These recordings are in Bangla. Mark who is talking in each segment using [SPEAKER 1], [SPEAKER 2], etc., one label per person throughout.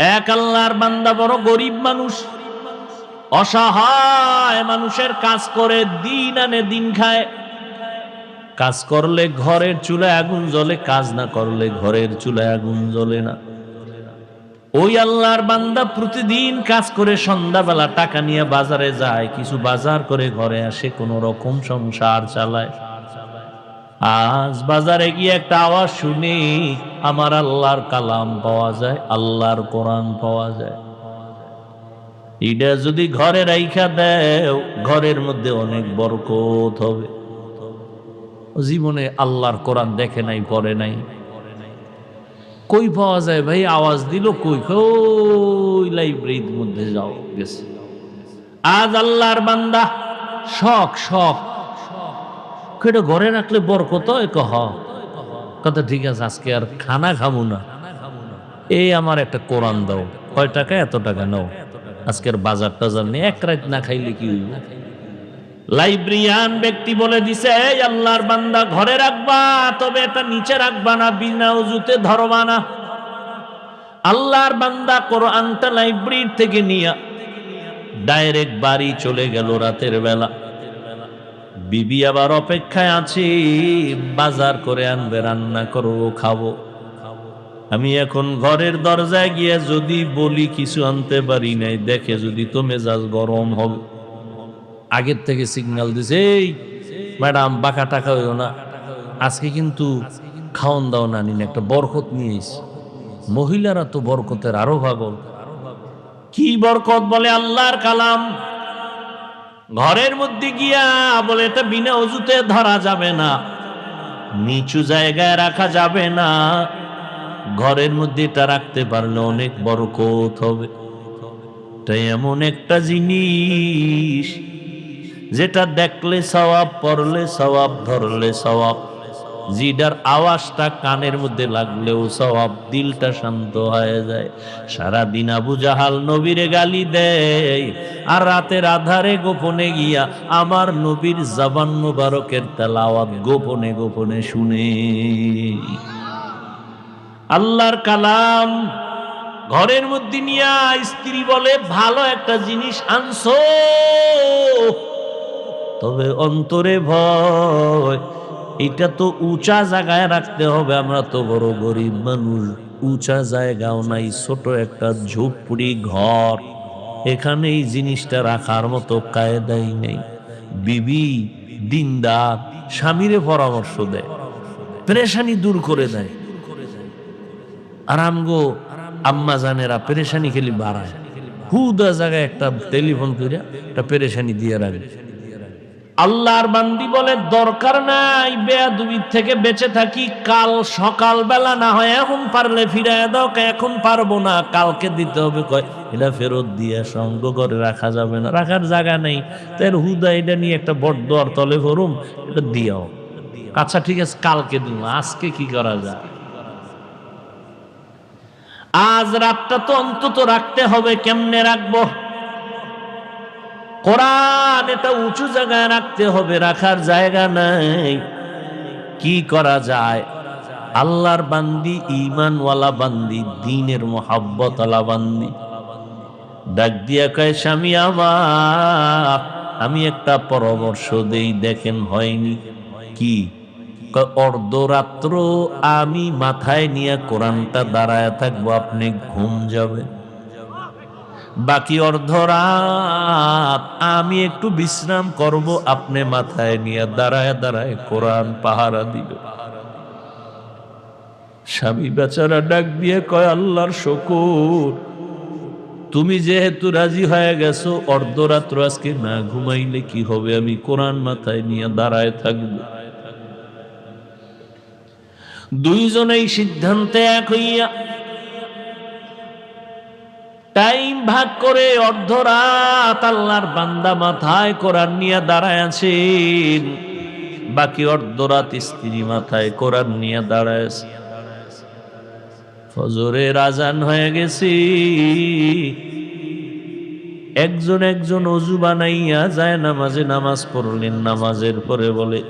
[SPEAKER 1] এক আল্লাহর বান্দা বড় গরিব মানুষ, অসহায় মানুষের কাজ করে, দিন আনে দিন খায়। কাজ করলে ঘরের চুলায় আগুন জ্বলে, কাজ না করলে ঘরের চুলায় আগুন জ্বলে না। ওই আল্লাহর বান্দা প্রতিদিন কাজ করে, সন্ধ্যাবেলা টাকা নিয়ে বাজারে যায়, কিছু বাজার করে, ঘরে আসে, কোন রকম সংসার চালায়। আজ বাজারে গিয়ে একটা আওয়াজ শুনি, আমার আল্লাহর কালাম পাওয়া যায়, আল্লাহর কোরআন পাওয়া যায়। এটা যদি ঘরে রাইখা দেও, ঘরের মধ্যে অনেক বরকত হবে। জীবনে আল্লাহর কোরআন দেখে নাই, পড়ে নাই। কই পাওয়া যায় ভাই? আওয়াজ দিল, কই কই, লাইব্রেরির মধ্যে যাও, গেছে। আজ আল্লাহর বান্দা, শখ শখ। কেটে ঘরে রাখলে বরকত এ কহ। কথা ঠিক আছে, আজকে আর খানা খাব না। এই আমার একটা কোরআন দাও। কয় টাকা? এত টাকা নাও। আজকের বাজার টাজার নিয়ে এক রাত না খাইলে কি হইব? লাইব্রেরিয়ান ব্যক্তি বলে দিছে আল্লাহর বান্দা ঘরে রাখবা, তবে এটা নিচে রাখবা না, বিনা উজুতে ধরবা না। আল্লাহর বান্দা কোরআনটা লাইব্রেরি থেকে নিয়ে ডাইরেক্ট বাড়ি চলে গেল রাতের বেলা। বিবি আবার অপেক্ষায় আছি, বাজার করে আনবে, রান্না করব খাব। আমি এখন ঘরের দরজায় গিয়ে যদি বলি কিছু আনতে পারি নাই, দেখে যদি তো মেজাজ গরম হবে। আগের থেকে সিগন্যাল দিছে, এই, ম্যাডাম, বাঁকা টাকা হইও না। আজকে কিন্তু খাওন দাও না, নিন, একটা বরকত নিয়ে এসি। মহিলারা তো বরকতের আরও ভাগল। কি বরকত বলে আল্লাহর কালাম? ঘরের মধ্যে গিয়া বলে এটা বিনা অজুতে ধরা যাবে না, নিচু জায়গায় রাখা যাবে না। ঘরের মধ্যে এটা রাখতে পারলে অনেক বড় কোত হবে। তাই এমন একটা জিনিস, যেটা দেখলে সবাব পড়লে সবাব ধরলে সওয়াব। জিডার আওয়াজটা কানের মধ্যে লাগলেও সওয়াব দিলটা শান্ত হয়ে যায়। সারা দিন আবু জাহাল নবীরে গালি দেয়, আর রাতের আধারে গোপনে গিয়া আমার নবীর জবান মুবারকের তেলাওয়াত গোপনে গোপনে শুনে। আল্লাহর কালাম ঘরের মধ্যে নিয়া স্ত্রী বলে, ভালো একটা জিনিস আনছো, তবে অন্তরে ভয় এটা তো উঁচা জায়গায় রাখতে হবে, আমরা তো বড় গরিব মানুষ। উঁচা জায়গাও নাই, ছোট একটা ঝুপড়ি ঘর। এখানে এই জিনিসটা রাখার মতো কায়দাই নেই। বিবি, দিনদার, স্বামীরে পরামর্শ দেয়, প্রেশানি দূর করে দেয়। আর আমগো আম্মা জানেরা পেরেশানি খেলি বাড়ায়। হুদা জায়গায় একটা টেলিফোন করে একটা পেরেশানি দিয়ে রাখে। আল্লাহর বান্দি বলে, দরকার নাই বেয়া বেয়াদুবির থেকে বেঁচে থাকি, কাল সকাল বেলা না হয় এখন পারলে ফিরায় দাও এখন পারব না, কালকে দিতে হবে। কয়, এটা ফেরত দিয়ে সঙ্গ করে রাখা যাবে না, রাখার জায়গা নেই। তাই হুদা এটা নিয়ে একটা বড্ড আর তলে ভরুম, এটা দিও আচ্ছা ঠিক আছে, কালকে দিব আজকে কি করা যায়? আজ রাতটা তো অন্তত রাখতে হবে, কেমনে রাখব? কোরআন এটা উঁচু জায়গায় রাখতে হবে, রাখার জায়গা নাই। কি করা যায়? আল্লাহর বান্দি ইমানওয়ালা বান্দি, দিনের মোহাব্বতওয়ালা বান্দি। ডাক দিয়া কয়, স্বামী আমার, আমি একটা পরামর্শ দেই, দেখেন হয়নি। কি? অর্ধরাত্র আমি মাথায় নিয়ে কোরআনটা দাঁড়ায় থাকব, আপনি ঘুম যাবেন। বাকি অর্ধ অর্ধরাত আমি একটু বিশ্রাম করব, আপনি মাথায় নিয়ে দাঁড়ায় দাঁড়ায় কোরআন পাহারা দিবে। স্বামী বেচারা ডাক দিয়ে কয়, আল্লাহর শকুর, তুমি যেহেতু রাজি হয়ে গেছো অর্ধরাত্র আজকে না ঘুমাইলে কি হবে? আমি কোরআন মাথায় নিয়ে দাঁড়ায় থাকব। দুইজনেই সিদ্ধান্তে এক হইয়া টাইম ভাগ করে অর্ধরাত আল্লাহর বান্দা মাথায় কোরআন নিয়ে দাঁড়ায় আছেন। বাকি অর্ধরাত স্ত্রী মাথায় কোরআন নিয়ে দাঁড়ায় আছে। ফজরের রাজান হয়ে গেছি। একজন একজন অজু বানাইয়া যায়, নামাজে নামাজ পড়লেন, নামাজের পরে বলে,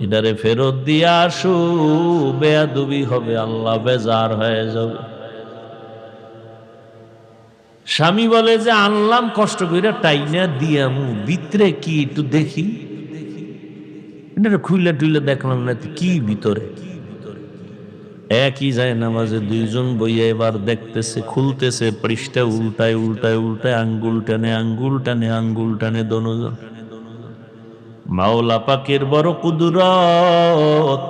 [SPEAKER 1] এটারে ফেরত দিয়ে আসু, বেয়াদুবি হবে, আল্লাহ বেজার হয়ে যাবে। স্বামী বলে যে, আনলাম কষ্ট করে টাইনা দিয়ামু, ভিতরে কি একটু দেখি? খুইলে টুইলে দেখলাম না, কি ভিতরে? একই যায় নামাজে দুইজন বইয়া এবার দেখতেছে, খুলতেছে, পৃষ্ঠা উল্টায় উল্টায় উল্টায়, আঙ্গুল টানে আঙ্গুল টানে আঙ্গুল টানে দনোজন। মাওলা পাকের বড় কুদরত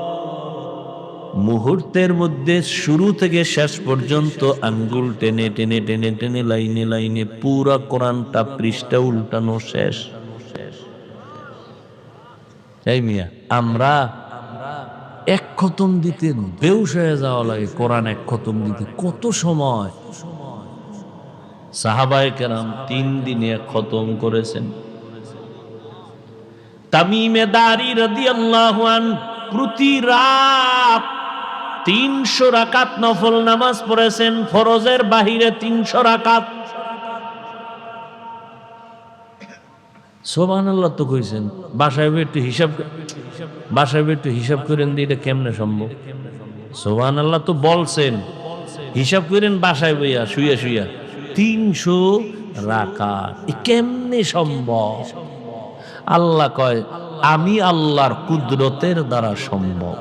[SPEAKER 1] মুহূর্তের মধ্যে শুরু থেকে শেষ পর্যন্ত আঙ্গুল টেনে টেনে টেনে টেনে, লাইনে লাইনে পুরা কোরআনটা পৃষ্ঠা উল্টানো শেষ। এই মিয়া, আমরা এক খতম দিতে বেউস হয়ে যাওয়া লাগে, কোরআন এক খতম দিতে। কত সময়? সাহাবায়ে কেরাম তিন দিনে এক খতম করেছেন। তামিমে দারি আন প্রতি রাত তিনশো রাকাত নফল নামাজ পড়েছেন, ফরজের বাহিরে তিনশো রাকাত। সোবান আল্লাহ তো কইছেন, বাসায় একটু হিসাব বাসায় একটু হিসাব করেন দিয়ে এটা কেমনে সম্ভব? সোবান আল্লাহ তো বলছেন, হিসাব করেন বাসায় বইয়া, শুইয়া শুইয়া। তিনশো রাকাত কেমনে সম্ভব? আল্লাহ কয়, আমি আল্লাহর কুদরতের দ্বারা সম্ভব।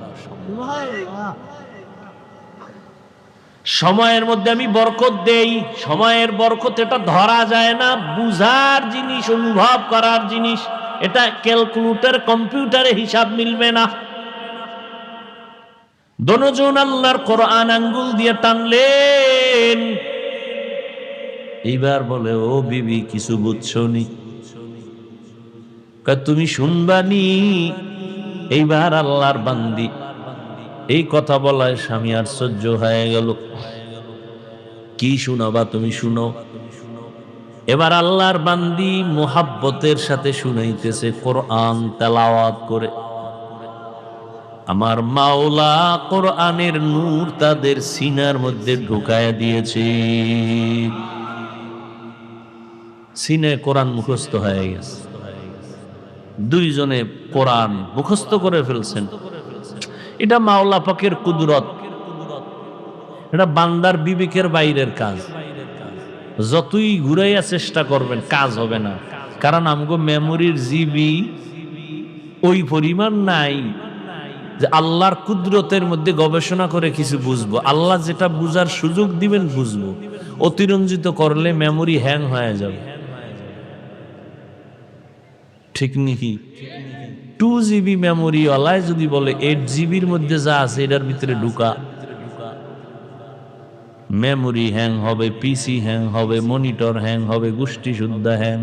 [SPEAKER 1] সময়ের মধ্যে আমি বরকত দেই সময়ের বরকত এটা ধরা যায় না বুঝার জিনিস অনুভব করার জিনিস এটা ক্যালকুলেটর কম্পিউটারে হিসাব মিলবে না। দনজন আল্লাহর কোরআন আঙ্গুল দিয়ে টানলেন। এইবার বলে ও বিবি কিছু বুঝছ নি? কয়, তুমি শুনবানি এইবার আল্লাহর বান্দি এই কথা বলায় স্বামী আশ্চর্য হয়ে গেল। কি শুনাবা তুমি শুনো? এবার আল্লাহর বান্দি মোহাব্বতের সাথে শুনাইতেছে কোরআন তেলাওয়াত করে। আমার মাওলা কোরআনের নূর তাদের সিনার মধ্যে ঢুকায় দিয়েছে। সিনে কোরআন মুখস্থ হয়ে গেছে। দুইজনে কোরআন মুখস্থ করে ফেলছেন। এটা মাওলা পাকের কুদরত। এটা বান্দার বিবেকের বাইরের কাজ। যতই ঘুরাইয়া চেষ্টা করবেন, কাজ হবে না। কারণ আমগো মেমোরির জিবি ওই পরিমাণ নাই যে আল্লাহর কুদরতের মধ্যে গবেষণা করে কিছু বুঝব। আল্লাহ যেটা বুঝার সুযোগ দিবেন, বুঝব। অতিরঞ্জিত করলে মেমোরি হ্যাং হয়ে যাবে। ঠিক নাকি টু জিবি মেমোরি ওলায় যদি বলে এইট জিবির মধ্যে যা আছে এটার ভিতরে ঢুকা। মেমোরি হ্যাং হবে পিসি হ্যাং হবে মনিটর হ্যাং হবে, গোষ্ঠী শুদ্ধ হ্যাং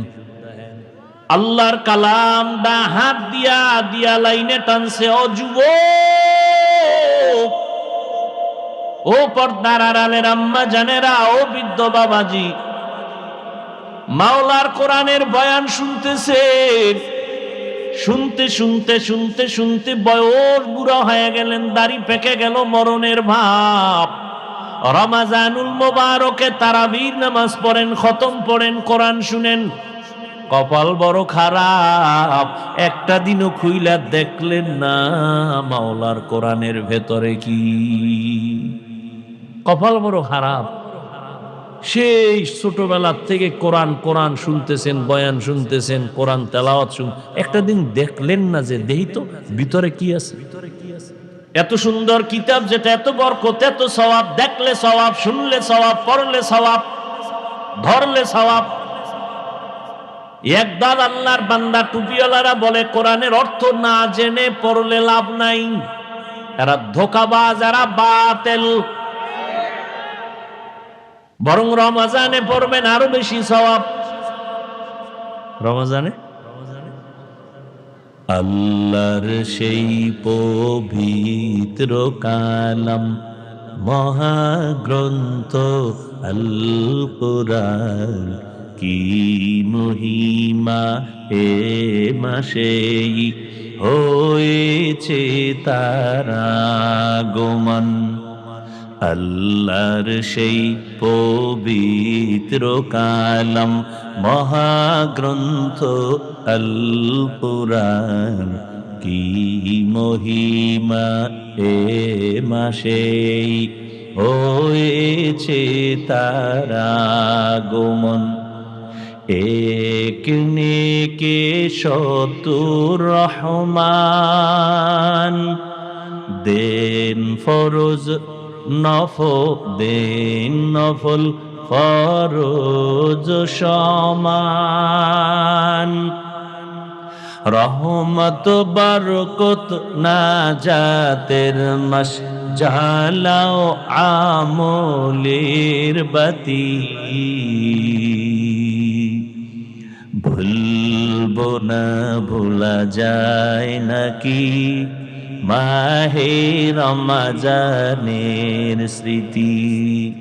[SPEAKER 1] আল্লাহর কালাম দা হাত দিয়া দিয়া লাইনে টানছে, ও যুব ও পর্দার আড়ালের আম্মা জানেরা, ও বৃদ্ধ বাবাজি। মাওলার কোরআনের বয়ান শুনতেছেন শুনতে শুনতে শুনতে শুনতে বয়স বুড়া হয়ে গেলেন, দাড়ি পেকে গেল মরণের ভাব। রমাজানুল মোবারকে তারাবির নামাজ পড়েন, খতম পড়েন, কোরআন শুনেন। কপাল বড় খারাপ, একটা দিনও খুইলা দেখলেন না, মাওলার কোরআনের ভেতরে কি? কপাল বড় খারাপ। সেই ছোটবেলার থেকে কোরআন কোরআন শুনতেছেন, বয়ান শুনতেছেন, কোরআন তেলাওয়াত শুন একটা দিন দেখলেন না যে দেহি তো ভিতরে কি আছে? এত সুন্দর কিতাব যেটা এত বরকত, এত সওয়াব, দেখলে সওয়াব, শুনলে সওয়াব, পড়লে সওয়াব, ধরলে সওয়াব। একদল আল্লাহর বান্দা টুপিওয়ালারা বলে, কোরআনের অর্থ না জেনে পড়লে লাভ নাই। এরা ধোকাবাজ, এরা বাতেল। বরং রমাজানে পড়বেন আরও বেশি সওয়াব। রমাজানে? আল্লাহর সেই পবিত্র কালাম, মহাগ্রন্থ আল কি মহিমা এ মাসেই হয়েছে তারা গোমন আল্লাহর সেই পবিত্র কালাম মহাগ্রন্থ আল পুরাণ কি মহিমা এ মাসেই হয়েছে তারা গোমন এক নেকে শতুর রহমান। দেন ফরজ নফ দেন, নফল ফরজ সমান। রহমত, বরকত না জাতের মাস, জালাও আমলের বাতি। ভুলবো না, ভোলা যায় নাকি? মাহে রমাজানের স্মৃতি।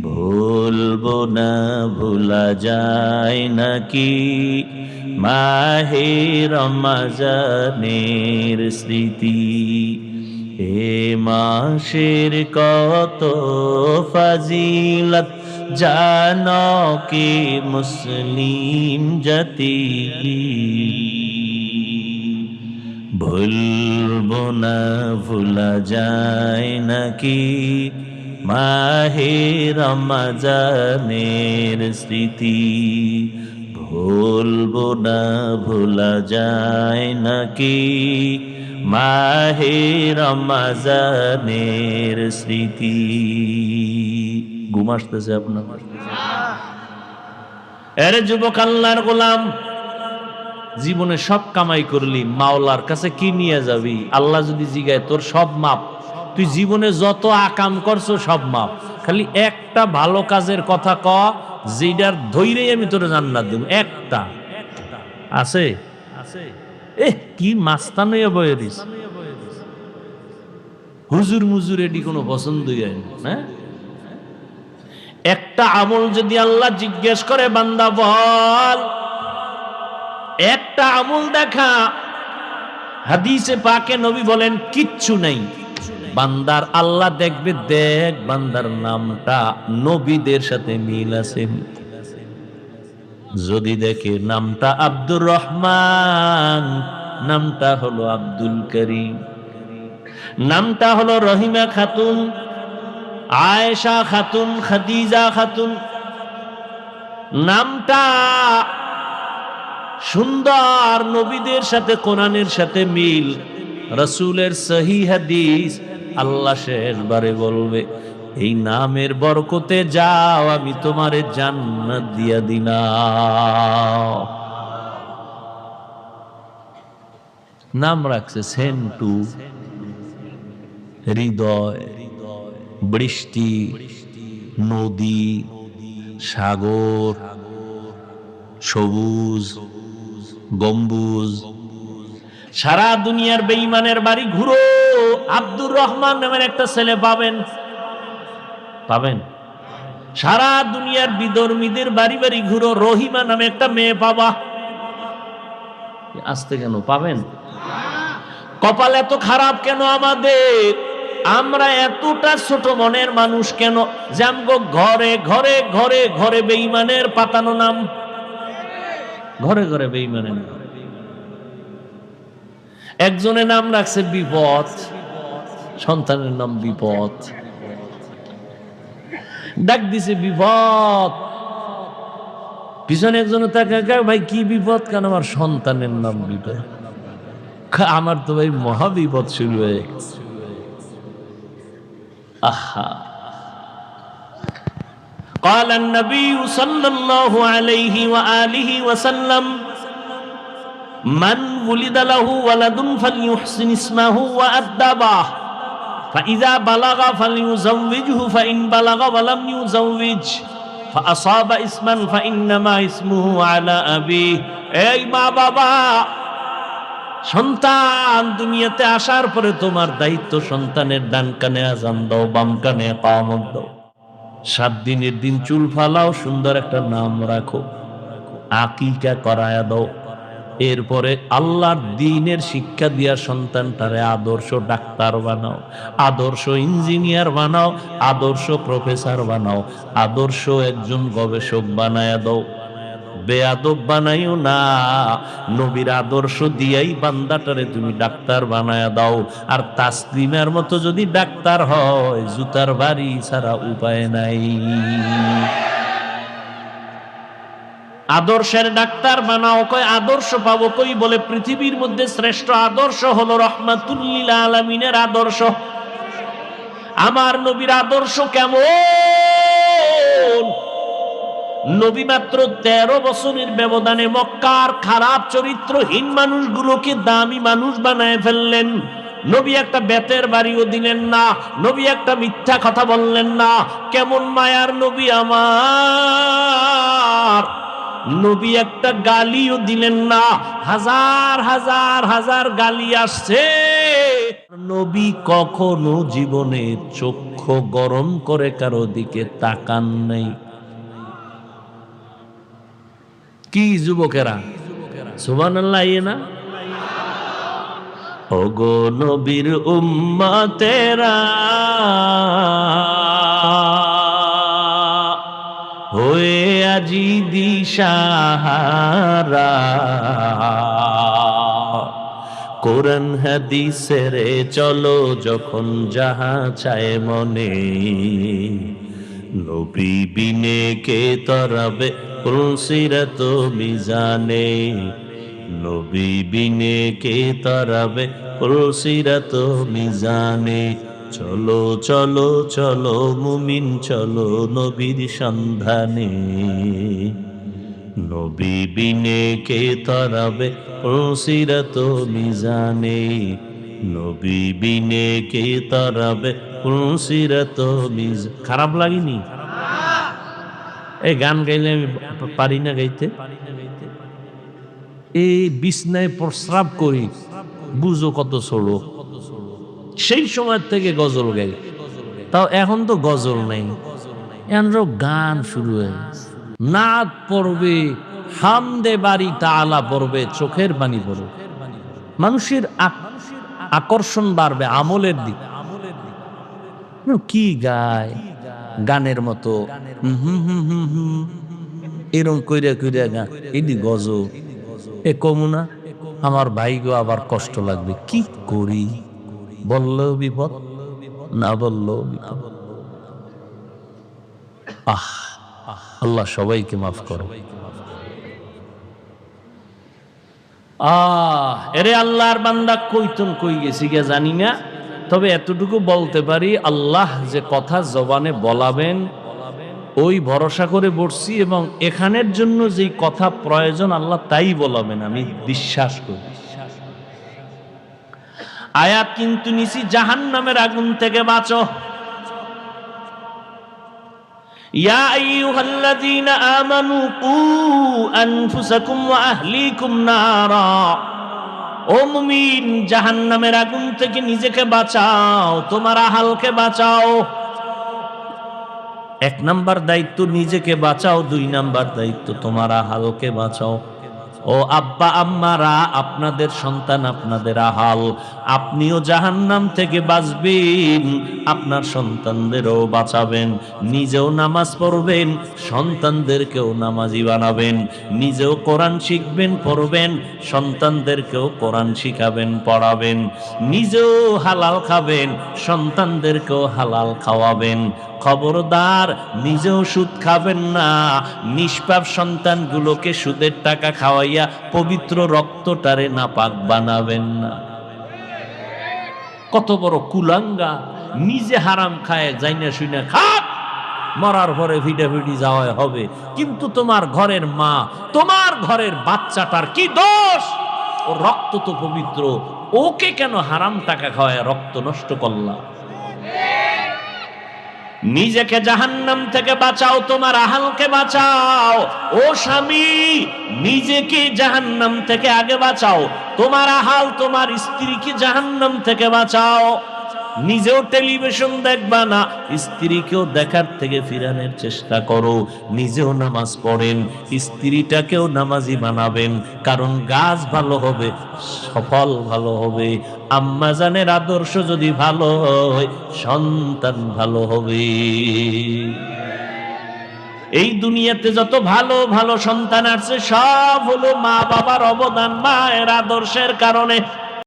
[SPEAKER 1] ভুলবো না ভোলা যায় নাকি? মাহে রমাজানের স্মৃতি। এ মাসের কত ফাজিলত, জানো কি মুসলিম জাতি? ভুলবো না, ভুলা যায় নাকি? মাহে রমজানের স্মৃতি, ভুলবো না, ভুলা যায় নাকি? মাহে রমজানের স্মৃতি। ঘুম আসতেছে আপনার। এরে যুবক আল্লাহর গোলাম জীবনে সব কামাই করলি, মাওলার কাছে কি নিয়ে যাবি? আল্লাহ যদি জিগায়, তোর সব মাপ। তুই জীবনে যত আকাম করছ, সব মাপ। খালি একটা ভালো কাজের কথা ক যেটার ধৈরেই আমি তোর জান্নাত দেব। একটা। আছে? এ কি মাস্তান হইয়া বয়ে হুজুর মুজুর এটি কোনো পছন্দই হ্যাঁ? একটা আমল যদি আল্লাহ জিজ্ঞেস করে, বান্দা বল একটা আমল দেখা, হাদিসে পাকে নবী বলেন, কিচ্ছু নেই। বান্দার আল্লাহ দেখবে, দেখ বান্দার নামটা, নবীদের সাথে মিল আছে। যদি দেখে নামটা আব্দুর রহমান, নামটা হলো আব্দুল করিম। নামটা হলো রহিমা খাতুন, আয়েশা খাতুন, খাদিজা খাতুন। নামটা সুন্দর নবীদের সাথে, কোরআনের সাথে মিল। রসুলের সহি হাদিস আল্লাহ শেষবারে বলবে, এই নামের বরকতে যাও, আমি তোমারে জান্নাত দিয়া দিনা নাম রাখছে সেন্টু, হৃদয়, বৃষ্টি, নদী, সাগর, সবুজ গম্বুজ। সারা দুনিয়ার বেঈমানের বাড়ি ঘুরো। আব্দুর রহমান নামের একটা ছেলে পাবেন। পাবেন? সারা দুনিয়ার বিধর্মীদের বাড়ি বাড়ি ঘুরো। রহিমা নামে একটা মেয়ে পাবা। আসতে কেন? পাবেন? কপাল এত খারাপ কেন আমাদের? আমরা এতটা ছোট মনের মানুষ কেন? যে আমগো ঘরে ঘরে ঘরে ঘরে বেঈমানের পাতানো নাম ঘরে ঘরে বেঈমানের নাম একজনের নাম রাখছে বিপদ, সন্তানের নাম বিপদ। ডাক দিছে বিপদ। পিছনে একজন তাকে ভাই, কি বিপদ? কেন আমার সন্তানের নাম বিপদ। আমার তো ভাই মহা বিপদ শুরু হয়ে গেছে। আহা। قال النبي صلى الله عليه وآله وسلم من ولد له ولد فليحسن اسمه وأدبه فإذا بلغ فليزوجه فإن بلغ ولم يزوج فأصاب اسما فإنما اسمه على أبيه এই মা বাবা সন্তান দুনিয়াতে আসার পরে তোমার দায়িত্ব সন্তানের ডান কানে আজান দাও বাম কানে কামত দাও সাত দিনের দিন চুল ফালাও, সুন্দর একটা নাম রাখো। আকিকা করায়া দাও। এরপরে আল্লাহর দিনের শিক্ষা দিয়া সন্তানটারে আদর্শ ডাক্তার বানাও, আদর্শ ইঞ্জিনিয়ার বানাও, আদর্শ প্রফেসর বানাও, আদর্শ একজন গবেষক বানায়া দাও। বেয়াদব বানাইও না। নবীর আদর্শ দিয়াই বান্দাটারে তুমি ডাক্তার বানায়া দাও। আর তাসলিমের মতো যদি ডাক্তার হয়, জুতার বাড়ি ছাড়া উপায় নাই। আদর্শের ডাক্তার বানাও, কয় আদর্শ পাবো কই বলে পৃথিবীর মধ্যে শ্রেষ্ঠ আদর্শ হলো রহমাতুল্লিল আলমিনের আদর্শ। আমার নবীর আদর্শ কেমন? নবী মাত্র তেরো বছরের ব্যবধানে মক্কার খারাপ চরিত্রহীন মানুষগুলোকে দামি মানুষ বানায় ফেললেন। নবী একটা বেতের বাড়িও দিলেন না, নবী একটা মিথ্যা কথা বললেন না। কেমন মায়ার নবী আমার। নবী একটা গালিও দিলেন না, হাজার হাজার হাজার গালি আসছে। নবী কখনো জীবনে চক্ষু গরম করে কারও দিকে তাকান নেই। কি যুবকেরা? সুবান আল্লাহ না? ওগো নবীর উম্মতেরা, হয়ে আজি দিশাহারা। কোরআন হাদিসের চলো যখন যাহা চায় মনে, নবী বিনে কে তরাবে পুলসিরত মিজানে? নবী বিনে কে তরাবে? পুলসিরত মিজানে? চলো চলো চলো, মুমিন, চলো নবীর সন্ধানে। নবী বিনে কে তরাবে? পুলসিরত মিজানে? নবী বিনে কে তরাবে? পুলসিরত মিজ খারাপ লাগেনি? এই গান গাইলে আমি পারি না গাইতে। এই বিছনায় প্রস্রাব করি, বুঝো কত ছোড়ো সেই সময় থেকে গজল গাই। তাও এখন তো গজল নেই। গান শুরু হয়ে। নাচ পড়বে হামদে বাড়ি তালা পড়বে চোখের পানি পড়বে মানুষের আক- আকর্ষণ বাড়বে আমলের দিক। কি গায়? গানের মতো। এরম কইরা কইরা গান এদি গজ এ কমুনা আমার ভাই গো আবার কষ্ট লাগবে। কি করি? বললেও বিপদ, না বিপদ। আহ, আল্লাহ সবাইকে মাফ করো। আহ, এরে আল্লাহর বান্দা কইতন কই গেছি গে জানি না। তবে এতটুকু বলতে পারি আল্লাহ যে কথা জবানে বলাবেন ওই ভরসা করে বসছি এবং এখানের জন্য যেই কথা প্রয়োজন আল্লাহ তাই বলাবেন আমি বিশ্বাস করি আয়াত কিন্তু নিছি জাহান নামের আগুন থেকে বাঁচো يا أيها الذين آمنوا قوا أنفسكم وأهليكم نارا ও মুমিন, জাহান্নামের আগুন থেকে নিজেকে বাঁচাও, তোমার আহালকে বাঁচাও। এক নাম্বার দায়িত্ব নিজেকে বাঁচাও, দুই নাম্বার দায়িত্ব তোমার আহালকে বাঁচাও। ও আব্বা, আম্মারা, আপনাদের সন্তান আপনাদের আহাল। আপনিও জাহান্নাম থেকে বাঁচবেন, আপনার সন্তানদেরও বাঁচাবেন। নিজেও নামাজ পড়বেন, সন্তানদেরকেও নামাজি বানাবেন। নিজেও কোরআন শিখবেন, পড়বেন, সন্তানদেরকেও কোরআন শিখাবেন, পড়াবেন। নিজেও হালাল খাবেন, সন্তানদেরকেও হালাল খাওয়াবেন। খবরদার, নিজেও সুদ খাবেন না। নিষ্পাপ সন্তানগুলোকে সুদের টাকা খাওয়াইয়া পবিত্র রক্তটারে নাপাক বানাবেন না। কত বড় কুলাঙ্গা। নিজে হারাম খায় যাই না শুই খাক। মরার পরে ভিডাভিডি যাওয়া হবে। কিন্তু তোমার ঘরের মা, তোমার ঘরের বাচ্চাটার কি দোষ? ও রক্ত তো পবিত্র। ওকে কেন হারাম টাকা খাওয়ায়? রক্ত নষ্ট করলা নিজেকে জাহান্নাম থেকে বাঁচাও, তোমার আহালকে বাঁচাও। ও স্বামী, নিজেকে জাহান্নাম থেকে আগে বাঁচাও। তোমার আহাল, তোমার স্ত্রীকে জাহান্নাম থেকে বাঁচাও। নিজেও টেলিভিশন দেখবা না, স্ত্রীকেও দেখার থেকে ফিরানোর চেষ্টা করো। নিজেও নামাজ পড়েন, স্ত্রীটাকেও নামাজি বানাবেন কারণ গাছ ভালো হবে, সফল ভালো হবে। আম্মাজানের আদর্শ যদি ভালো হয়, সন্তান ভালো হবে। এই দুনিয়াতে যত ভালো ভালো সন্তান আছে, সব হলো মা বাবার অবদান, মায়ের আদর্শের কারণে